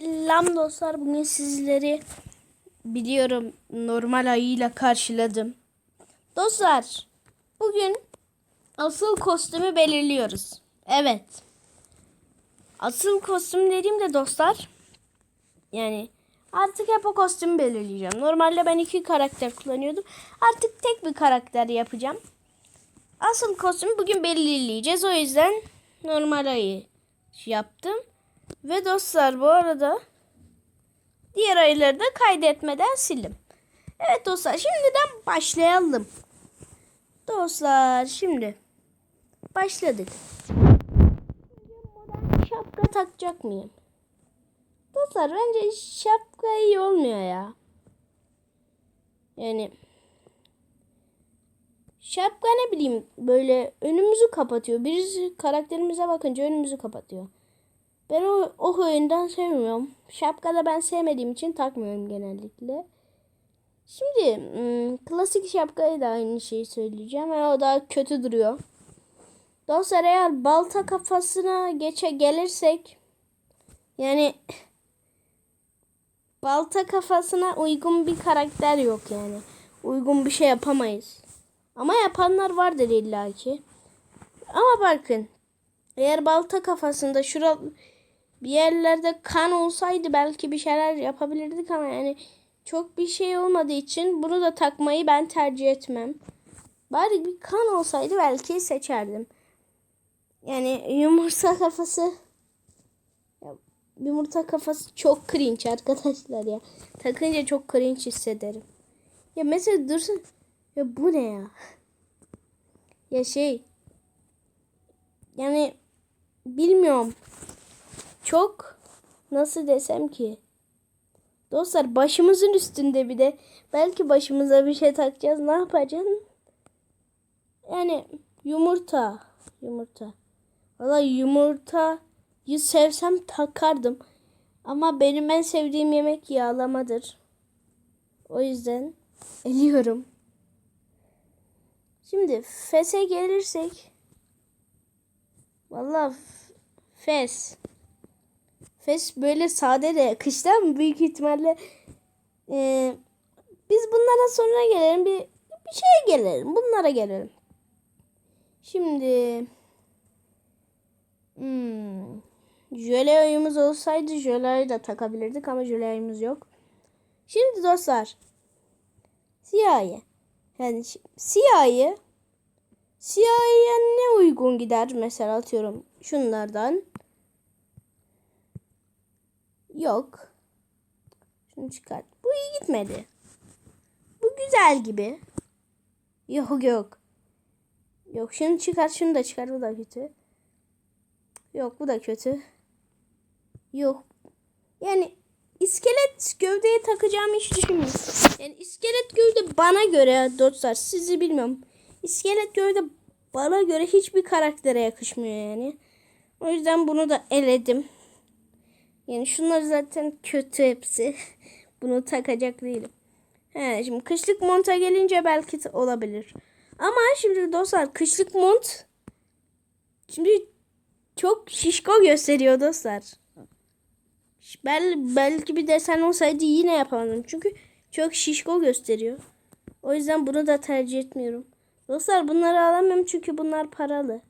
Selam dostlar. Bugün sizleri biliyorum normal ayıyla karşıladım. Dostlar bugün asıl kostümü belirliyoruz. Evet. Asıl kostüm dediğimde dostlar yani artık hep o kostümü belirleyeceğim. Normalde ben iki karakter kullanıyordum. Artık tek bir karakter yapacağım. Asıl kostümü bugün belirleyeceğiz. O yüzden normal ayı yaptım. Ve dostlar bu arada diğer ayıları da kaydetmeden sildim. Evet dostlar şimdiden başlayalım. Dostlar şimdi başladık. Modern şapka takacak mıyım? Dostlar bence şapka iyi olmuyor ya. Yani şapka ne bileyim böyle önümüzü kapatıyor. Birisi karakterimize bakınca önümüzü kapatıyor. Ben o, o oyundan sevmiyorum. Şapka da ben sevmediğim için takmıyorum genellikle. Şimdi ım, klasik şapkayı da aynı şeyi söyleyeceğim. Ama o daha kötü duruyor. Dostlar eğer balta kafasına geçe gelirsek yani balta kafasına uygun bir karakter yok yani. Uygun bir şey yapamayız. Ama yapanlar vardır illaki. Ama bakın eğer balta kafasında şura bir yerlerde kan olsaydı belki bir şeyler yapabilirdik ama yani çok bir şey olmadığı için bunu da takmayı ben tercih etmem. Bari bir kan olsaydı belki seçerdim. Yani yumurta kafası yumurta kafası çok cringe arkadaşlar ya. Takınca çok cringe hissederim. Ya mesela dursun. Ya bu ne ya? Ya şey yani bilmiyorum. Çok nasıl desem ki? Dostlar başımızın üstünde bir de belki başımıza bir şey takacağız. Ne yapacağız? Yani yumurta. Yumurta. Valla yumurtayı sevsem takardım. Ama benim en sevdiğim yemek yağlamadır. O yüzden eliyorum. Şimdi Fes'e gelirsek. Valla Fes. Fes böyle sade de yakıştı ama büyük ihtimalle e, biz bunlara sonra gelelim. Bir, bir şeye gelelim. Bunlara gelelim. Şimdi hmm, jöle ayımız olsaydı jöle ayı da takabilirdik ama jöle ayımız yok. Şimdi dostlar siyahi yani siyahi siyahiye ne uygun gider mesela atıyorum şunlardan Yok. Şunu çıkart. Bu iyi gitmedi. Bu güzel gibi. Yok yok. Yok şunu çıkart şunu da çıkart bu da kötü. Yok bu da kötü. Yok. Yani iskelet gövdeye takacağımı hiç düşünmüyorum. Yani iskelet gövde bana göre dostlar sizi bilmiyorum. İskelet gövde bana göre hiçbir karaktere yakışmıyor yani. O yüzden bunu da eledim. Yani şunlar zaten kötü hepsi. Bunu takacak değilim. He, şimdi kışlık monta gelince belki olabilir. Ama şimdi dostlar kışlık mont şimdi çok şişko gösteriyor dostlar. Bel, belki bir desen olsaydı yine yapamadım. Çünkü çok şişko gösteriyor. O yüzden bunu da tercih etmiyorum. Dostlar bunları alamıyorum çünkü bunlar paralı.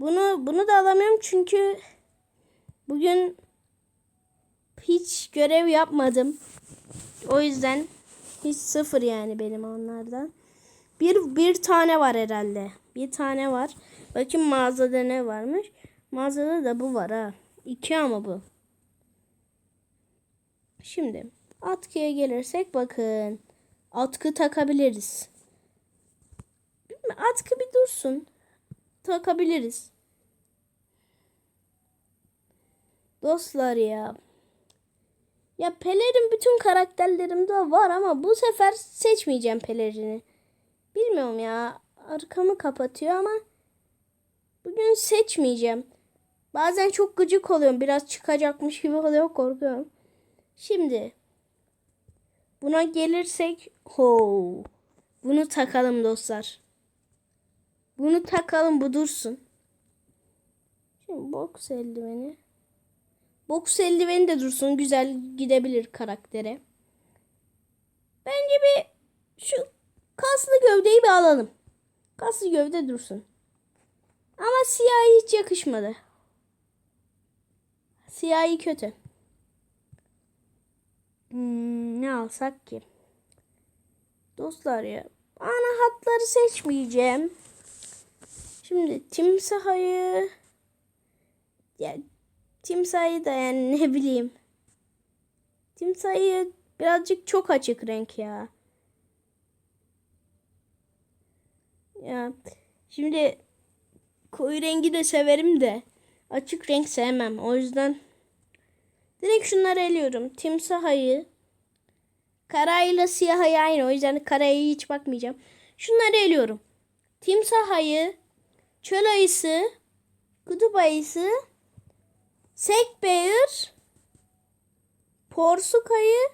Bunu bunu da alamıyorum çünkü bugün hiç görev yapmadım. O yüzden hiç sıfır yani benim onlardan. Bir, bir tane var herhalde. Bir tane var. Bakın mağazada ne varmış. Mağazada da bu var ha. İki ama bu. Şimdi atkıya gelirsek bakın. Atkı takabiliriz. Atkı bir dursun. Takabiliriz. Dostlar ya. Ya pelerin bütün karakterlerimde var ama bu sefer seçmeyeceğim pelerini. Bilmiyorum ya. Arkamı kapatıyor ama bugün seçmeyeceğim. Bazen çok gıcık oluyorum. Biraz çıkacakmış gibi oluyor. Korkuyorum. Şimdi buna gelirsek ho. Bunu takalım dostlar. Bunu takalım bu dursun. Şimdi box eldiveni. Boks eldiveni de dursun. Güzel gidebilir karaktere. Bence bir şu kaslı gövdeyi bir alalım. Kaslı gövde dursun. Ama siyahi hiç yakışmadı. Siyahi kötü. Hmm, ne alsak ki? Dostlar ya. Ana hatları seçmeyeceğim. Şimdi timsahayı ya timsahı da yani ne bileyim. Timsahı birazcık çok açık renk ya. Ya şimdi koyu rengi de severim de açık renk sevmem. O yüzden direkt şunları eliyorum. Timsahayı karayla siyahı aynı. O yüzden karaya hiç bakmayacağım. Şunları eliyorum. Timsahayı, çöl ayısı, kutup ayısı, sekbeğir, porsuk ayı.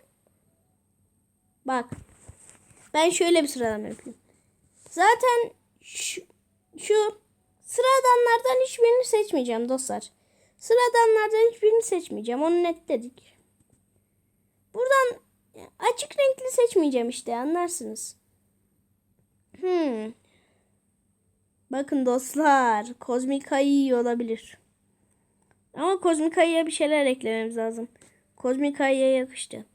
Bak. Ben şöyle bir sıralama yapayım. Zaten şu, şu sıradanlardan hiçbirini seçmeyeceğim dostlar. Sıradanlardan hiçbirini seçmeyeceğim. Onu netledik. Buradan açık renkli seçmeyeceğim işte anlarsınız. Hmm. Bakın dostlar. Kozmik ayı olabilir. Ama kozmik ayıya bir şeyler eklememiz lazım. Kozmik ayıya yakıştı.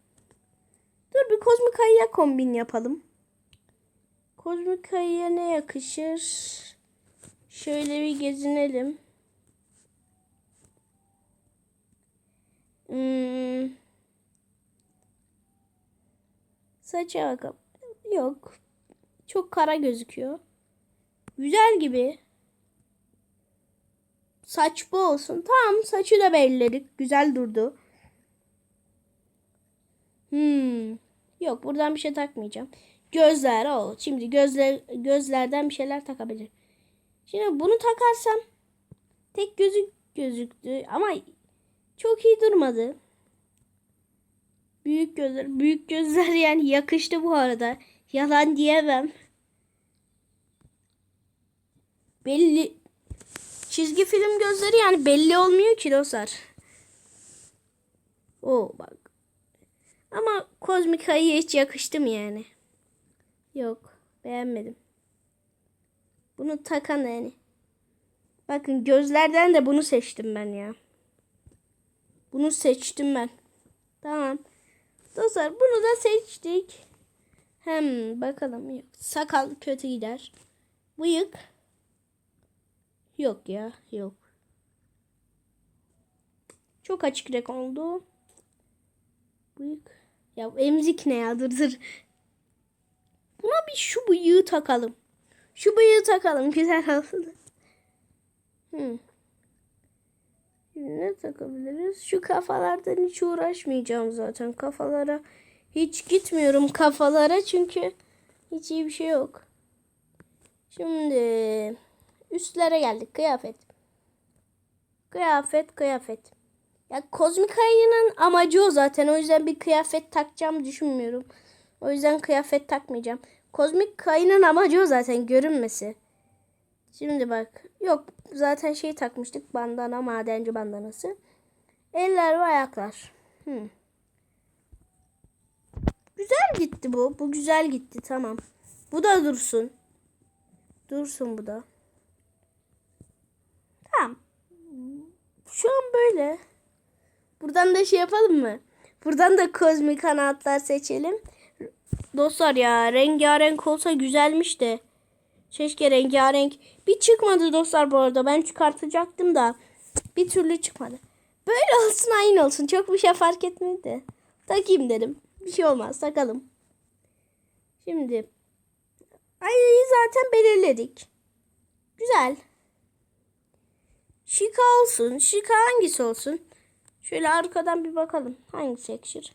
Dur bir kozmik ayıya kombin yapalım. Kozmik ayıya ne yakışır? Şöyle bir gezinelim. Hmm. Saça bakalım. Yok. Çok kara gözüküyor. Güzel gibi. Saç bu olsun. Tamam saçı da belirledik. Güzel durdu. Hmm. Yok buradan bir şey takmayacağım. Gözler o. Şimdi gözler gözlerden bir şeyler takabilir. Şimdi bunu takarsam tek gözü gözüktü ama çok iyi durmadı. Büyük gözler, büyük gözler yani yakıştı bu arada. Yalan diyemem. Belli çizgi film gözleri yani belli olmuyor ki dostlar. O bak. Ama kozmik ayıya hiç yakıştı mı yani? Yok. Beğenmedim. Bunu takan yani. Bakın gözlerden de bunu seçtim ben ya. Bunu seçtim ben. Tamam. Dostlar bunu da seçtik. Hem bakalım. Sakal kötü gider. Bıyık. Yok ya yok. Çok açık renk oldu. Bıyık. Ya emzik ne ya dur dur. Buna bir şu bıyığı takalım. Şu bıyığı takalım güzel olsun. Hmm. Ne takabiliriz? Şu kafalardan hiç uğraşmayacağım zaten. Kafalara hiç gitmiyorum kafalara çünkü hiç iyi bir şey yok. Şimdi üstlere geldik. Kıyafet. Kıyafet, kıyafet. Ya kozmik ayının amacı o zaten. O yüzden bir kıyafet takacağım düşünmüyorum. O yüzden kıyafet takmayacağım. Kozmik ayının amacı o zaten görünmesi. Şimdi bak. Yok zaten şey takmıştık. Bandana, madenci bandanası. Eller ve ayaklar. Hmm. Güzel gitti bu. Bu güzel gitti. Tamam. Bu da dursun. Dursun bu da. Tamam. Şu an böyle. Buradan da şey yapalım mı? Buradan da kozmik kanatlar seçelim. Dostlar ya rengarenk olsa güzelmiş de. Keşke rengarenk. Bir çıkmadı dostlar bu arada. Ben çıkartacaktım da. Bir türlü çıkmadı. Böyle olsun aynı olsun. Çok bir şey fark etmedi. Takayım dedim. Bir şey olmaz takalım. Şimdi ayıyı zaten belirledik. Güzel. Şika olsun. Şika hangisi olsun? Şöyle arkadan bir bakalım. Hangisi yakışır?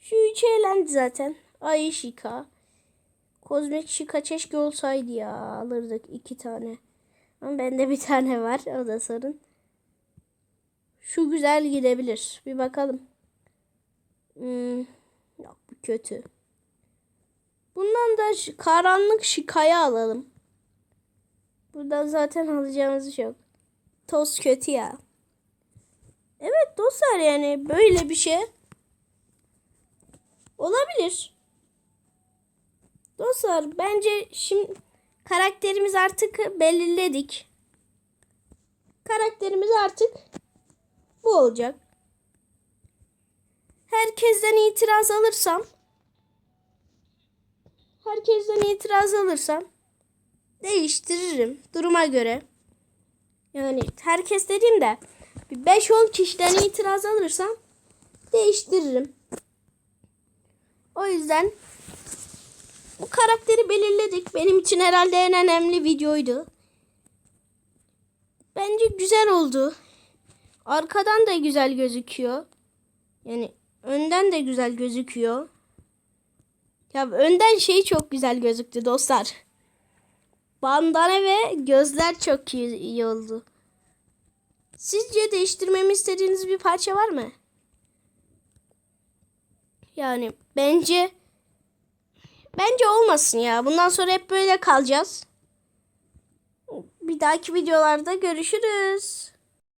Şu üç eğlendi zaten. Ayı şika. Kozmik şika keşke olsaydı ya. Alırdık iki tane. Ama bende bir tane var. O da sorun. Şu güzel gidebilir. Bir bakalım. Hmm, yok bu kötü. Bundan da karanlık şikaya alalım. Buradan zaten alacağımız şey yok. Toz kötü ya. Evet dostlar yani böyle bir şey olabilir. Dostlar bence şimdi karakterimiz artık belirledik. Karakterimiz artık bu olacak. Herkesten itiraz alırsam herkesten itiraz alırsam değiştiririm duruma göre. Yani herkes dediğimde bir 5-10 kişiden itiraz alırsam değiştiririm. O yüzden bu karakteri belirledik. Benim için herhalde en önemli videoydu. Bence güzel oldu. Arkadan da güzel gözüküyor. Yani önden de güzel gözüküyor. Ya önden şey çok güzel gözüktü dostlar. Bandana ve gözler çok iyi, iyi oldu. Sizce değiştirmemi istediğiniz bir parça var mı? Yani bence bence olmasın ya. Bundan sonra hep böyle kalacağız. Bir dahaki videolarda görüşürüz.